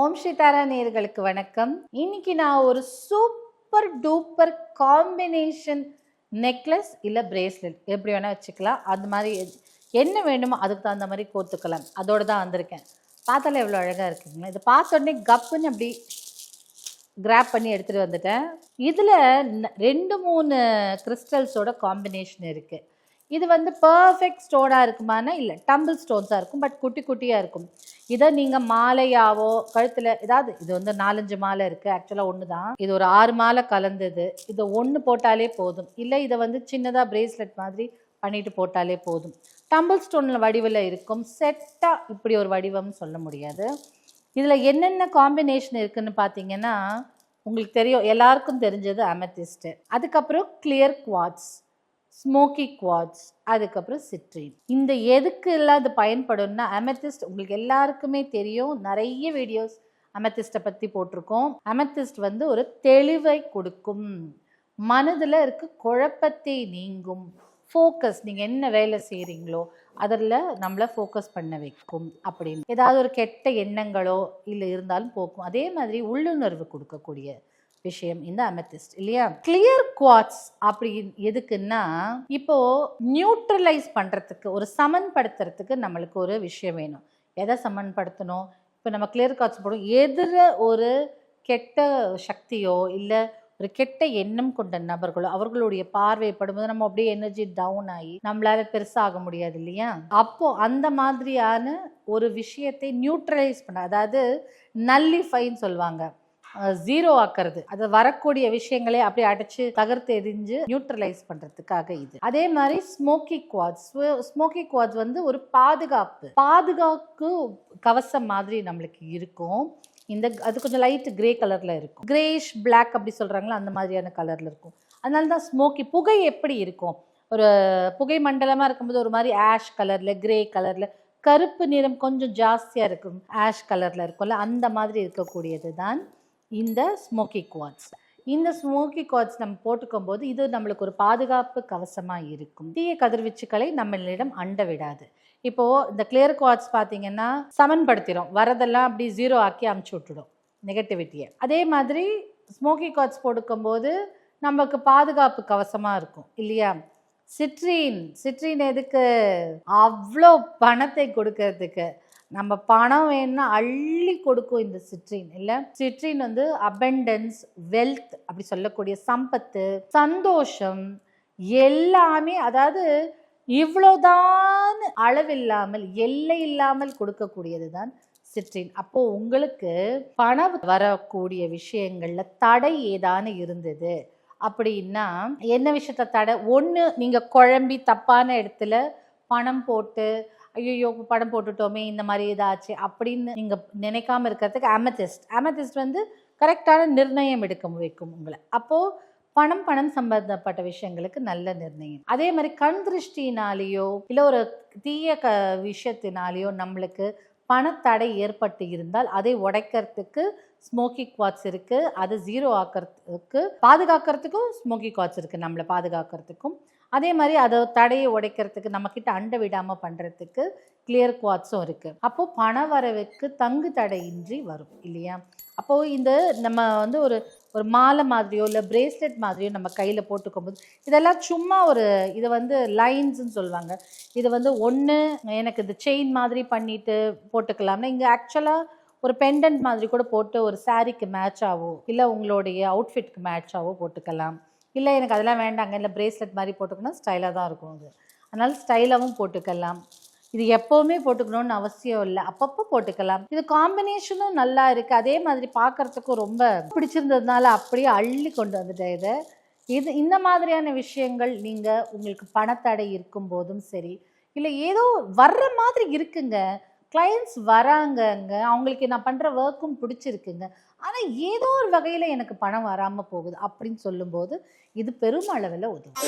ஓம் ஸ்ரீ தாரா நேர்களுக்கு வணக்கம். இன்னைக்கு நான் ஒரு சூப்பர் டூப்பர் காம்பினேஷன் நெக்லஸ் இல்லை பிரேஸ்லெட். எப்படி வேணால் வச்சுக்கலாம். அது மாதிரி என்ன வேணுமோ அதுக்கு தகுந்த மாதிரி கோத்துக்கலாம் அதோடு தான் வந்திருக்கேன். பார்த்தாலே எவ்வளோ அழகாக இருக்குங்களா. இதை பார்த்த உடனே கப்புன்னு அப்படி கிராப் பண்ணி எடுத்துகிட்டு வந்துட்டேன். இதில் ரெண்டு மூணு கிறிஸ்டல்ஸோட காம்பினேஷன் இருக்குது இது வந்து பர்ஃபெக்ட் ஸ்டோனாக இருக்குமானா இல்லை டம்பிள் ஸ்டோன்ஸாக இருக்கும். பட் குட்டி குட்டியாக இருக்கும். இதை நீங்கள் மாலையாவோ கழுத்தில் ஏதாவது இது வந்து நாலஞ்சு மாலை இருக்குது ஆக்சுவலாக ஒன்று தான் இது ஒரு ஆறு மாலை கலந்தது. இதை ஒன்று போட்டாலே போதும். இல்லை இதை வந்து சின்னதாக பிரேஸ்லெட் மாதிரி பண்ணிட்டு போட்டாலே போதும். டம்பிள் ஸ்டோனில் வடிவில் இருக்கும் செட்டாக இப்படி ஒரு வடிவம்னு சொல்ல முடியாது. இதில் என்னென்ன காம்பினேஷன் இருக்குதுன்னு பார்த்தீங்கன்னா உங்களுக்கு தெரியும் எல்லாருக்கும் தெரிஞ்சது அமெத்திஸ்ட்டு அதுக்கப்புறம் கிளியர் குவாட்ஸ் ஸ்மோக்கி குவாட்ஸ் அதுக்கப்புறம் சிட்ரின் இந்த எதுக்கு எல்லாம் இது பயன்படும்னா அமெத்திஸ்ட் உங்களுக்கு எல்லாருக்குமே தெரியும். நிறைய வீடியோஸ் அமெத்திஸ்ட்டை பற்றி போட்டிருக்கோம். அமெத்திஸ்ட் வந்து ஒரு தெளிவை கொடுக்கும். மனதில் இருக்க குழப்பத்தை நீங்கும். ஃபோக்கஸ் நீங்கள் என்ன வேலை செய்கிறீங்களோ அதில் நம்மளை ஃபோக்கஸ் பண்ண வைக்கும் அப்படின்னு. ஏதாவது ஒரு கெட்ட எண்ணங்களோ இல்லை இருந்தாலும் போக்கும். அதே மாதிரி உள்ளுணர்வு கொடுக்கக்கூடிய விஷயம் இந்த அமெத்திஸ்ட் இல்லையா? கிளியர் குவாட்ஸ் அப்படி எதுக்குன்னா இப்போ நியூட்ரலைஸ் பண்றதுக்கு ஒரு சமன்படுத்துறதுக்கு நம்மளுக்கு ஒரு விஷயம் வேணும். எதை சமன்படுத்தணும்? இப்போ நம்ம கிளியர் குவாட்ஸ் போடும் எதிர ஒரு கெட்ட சக்தியோ இல்லை ஒரு கெட்ட எண்ணம் கொண்ட நபர்களோ அவர்களுடைய பார்வை போது நம்ம அப்படியே எனர்ஜி டவுன் ஆகி நம்மளால பெருசாக முடியாது இல்லையா? அப்போ அந்த மாதிரியான ஒரு விஷயத்தை நியூட்ரலைஸ் பண்ண அதாவது நல்லிஃபைன்னு சொல்லுவாங்க. ஜீரோ ஆக்கிறது. அது வரக்கூடிய விஷயங்களே அப்படியே அடைச்சு தகர்த்து எரிஞ்சு நியூட்ரலைஸ் பண்றதுக்காக இது. அதே மாதிரி ஸ்மோக்கி குவாட்ஸ் ஸ்மோக்கி குவாட்ஸ் வந்து ஒரு பாதுகாப்பு. பாதுகாப்பு கவசம் மாதிரி நம்மளுக்கு இருக்கும். இந்த அது கொஞ்சம் லைட் கிரே கலர்ல இருக்கும். கிரேஷ் பிளாக் அப்படி சொல்றாங்களா அந்த மாதிரியான கலர்ல இருக்கும். அதனால தான் ஸ்மோக்கி புகை எப்படி இருக்கும்? ஒரு புகை மண்டலமா இருக்கும்போது ஒரு மாதிரி ஆஷ் கலர்ல கிரே கலர்ல கருப்பு நிறம் கொஞ்சம் ஜாஸ்தியாக இருக்கும். ஆஷ் கலரில் இருக்கும்ல அந்த மாதிரி இருக்கக்கூடியது தான் இந்த ஸ்மோக்கி குவாட்ஸ் இந்த ஸ்மோக்கி குவாட்ஸ் நம்ம போட்டுக்கும் போது இது நம்மளுக்கு ஒரு பாதுகாப்பு கவசமாக இருக்கும். தீய கதிர்வீச்சுக்களை நம்மளிடம் அண்ட விடாது இப்போது இந்த கிளியர் குவாட்ஸ் பார்த்தீங்கன்னா சமன்படுத்திடும் வரதெல்லாம் அப்படி ஜீரோ ஆக்கி அமுச்சு விட்டுடும். நெகட்டிவிட்டியை அதே மாதிரி ஸ்மோக்கி குவாட்ஸ் போட்டுக்கும்போது நமக்கு பாதுகாப்பு கவசமாக இருக்கும். இல்லையா? சிட்ரீன் சிட்ரீன் எதுக்கு? அவ்வளோ பணத்தை கொடுக்கறதுக்கு. நம்ம பணம் வேணும்னா அள்ளி கொடுக்கும் இந்த சிட்ரின் இல்லை? சிட்ரின் வந்து அபெண்டன்ஸ் வெல்த் அப்படி சொல்லக்கூடிய சம்பத்து சந்தோஷம் எல்லாமே அதாவது இவ்வளோதான் அளவில்லாமல் எல்லை இல்லாமல் கொடுக்கக்கூடியது தான் சிட்ரின் அப்போ உங்களுக்கு பணம் வரக்கூடிய விஷயங்கள்ல தடை ஏதானு இருந்தது அப்படின்னா என்ன விஷயத்த தடை? ஒன்று நீங்கள் குழம்பி தப்பான இடத்துல பணம் போட்டு ஐயோ படம் போட்டுட்டோமே இந்த மாதிரி இதாச்சு அப்படின்னு நீங்கள் நினைக்காமல் இருக்கிறதுக்கு அமெத்திஸ்ட் அமெத்திஸ்ட் வந்து கரெக்டான நிர்ணயம் எடுக்க வைக்கும் உங்களை. அப்போது பணம் பணம் சம்பந்தப்பட்ட விஷயங்களுக்கு நல்ல நிர்ணயம். அதே மாதிரி கண் திருஷ்டினாலேயோ இல்லை ஒரு தீய க விஷயத்தினாலேயோ நம்மளுக்கு பணத்தடை ஏற்பட்டு இருந்தால் அதை உடைக்கிறதுக்கு ஸ்மோக்கி குவாட்ஸ் இருக்குது அதை ஜீரோ ஆக்கிறதுக்கு பாதுகாக்கிறதுக்கும் ஸ்மோக்கி குவாட்ஸ் இருக்குது நம்மளை பாதுகாக்கிறதுக்கும். அதே மாதிரி அதை தடையை உடைக்கிறதுக்கு நம்மக்கிட்ட அண்டை விடாமல் பண்ணுறதுக்கு கிளியர் குவாட்ஸும் இருக்குது அப்போது பண வரவுக்கு தங்கு தடையின்றி வரும் இல்லையா? அப்போது இந்த நம்ம வந்து ஒரு ஒரு மாலை மாதிரியோ இல்லை பிரேஸ்லெட் மாதிரியோ நம்ம கையில் போட்டுக்கும் போது இதெல்லாம் சும்மா ஒரு இதை வந்து லைன்ஸ்ன்னு சொல்லுவாங்க. இது வந்து ஒன்று எனக்கு இந்த செயின் மாதிரி பண்ணிட்டு போட்டுக்கலாம்னா இங்கே ஆக்சுவலாக ஒரு பெண்டன்ட் மாதிரி கூட போட்டு ஒரு சாரீக்கு மேட்ச் ஆகும் இல்லை உங்களுடைய அவுட்ஃபிட்க்கு மேட்ச் ஆகும் போட்டுக்கலாம். இல்லை எனக்கு அதெல்லாம் வேண்டாங்க. இல்லை பிரேஸ்லெட் மாதிரி போட்டுக்கணும் ஸ்டைலாக தான் இருக்கும் அது. அதனால் ஸ்டைலாகவும் போட்டுக்கலாம். இது எப்போவுமே போட்டுக்கணும்னு அவசியம் இல்லை. அப்பப்போ போட்டுக்கலாம். இது காம்பினேஷனும் நல்லா இருக்குது அதே மாதிரி பார்க்கறதுக்கும் ரொம்ப பிடிச்சிருந்ததுனால அப்படியே அள்ளி கொண்டு வந்துட்டேன் இதை. இது இந்த மாதிரியான விஷயங்கள் நீங்கள் உங்களுக்கு பணத்தடை இருக்கும் போதும் சரி இல்லை ஏதோ வர்ற மாதிரி இருக்குங்க. கிளைண்ட்ஸ் வராங்கங்க. அவங்களுக்கு நான் பண்ணுற ஒர்க்கும் பிடிச்சிருக்குங்க. ஆனால் ஏதோ ஒரு வகையில் எனக்கு பணம் வராமல் போகுது அப்படின்னு சொல்லும்போது இது பெருமளவில் உதவும்.